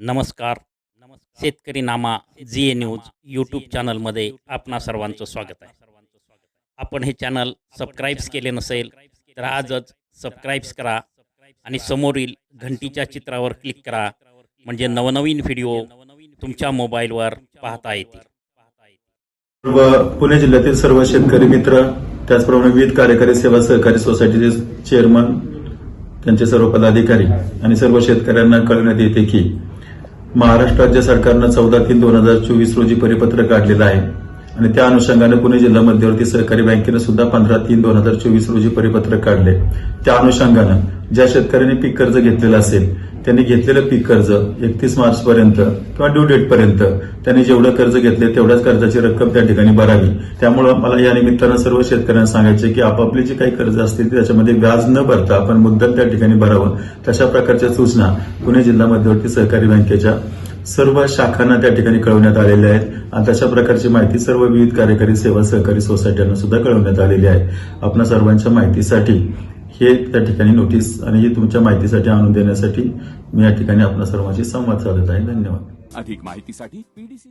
नमस्कार. शेतकरी नामा जी ए न्यूज यूट्यूब चॅनलमध्ये आपणा सर्वांचं स्वागत आहे. आपण हे चॅनल सबस्क्राईब्स केले नसेल तर आजच सबस्क्राईब्स करा आणि समोरील घंटीच्या चित्रावर क्लिक करा. म्हणजे नवनवीन व्हिडिओ तुमच्या मोबाईलवर पाहता येतील. सर्व पुणे जिल्ह्यातील सर्व शेतकरी मित्र त्याचप्रमाणे विविध कार्यकारी सेवा सहकारी सोसायटीचे चेअरमन त्यांचे सर्व पदाधिकारी आणि सर्व शेतकऱ्यांना कळवण्यात येते की महाराष्ट्र राज्य सरकारनं चौदा तीन दोन हजार चोवीस रोजी परिपत्रक काढलेलं आहे. आणि त्या अनुषंगाने पुणे जिल्हा मध्यवर्ती सहकारी बँकेनं सुद्धा पंधरा तीन दोन हजार चोवीस रोजी परिपत्रक काढले. त्या अनुषंगानं ज्या शेतकऱ्यांनी पीक कर्ज घेतलेलं असेल त्यांनी घेतलेलं पीक कर्ज एकतीस मार्च पर्यंत किंवा ड्यू डेट पर्यंत त्यांनी जेवढं कर्ज घेतले तेवढ्याच कर्जाची रक्कम त्या ठिकाणी भरावी. त्यामुळं मला या निमित्तानं सर्व शेतकऱ्यांना सांगायचे की आपापली जी काही कर्ज असतील ती त्याच्यामध्ये व्याज न भरता आपण मुद्दल त्या ठिकाणी भरावं. तशा प्रकारच्या सूचना पुणे जिल्हा मध्यवर्ती सहकारी बँकेच्या सर्व शाखांना त्या ठिकाणी कळवण्यात आलेल्या आहेत. आणि तशा प्रकारची माहिती सर्व विविध कार्यकारी सेवा सहकारी सोसायट्यांना सुद्धा कळवण्यात आलेली आहे. आपल्या सर्वांच्या माहितीसाठी हे त्या ठिकाणी नोटीस आणि हे तुमच्या माहितीसाठी आणून देण्यासाठी मी या ठिकाणी आपल्या सर्वांशी संवाद साधत आहे. धन्यवाद. अधिक माहितीसाठी पीडीसी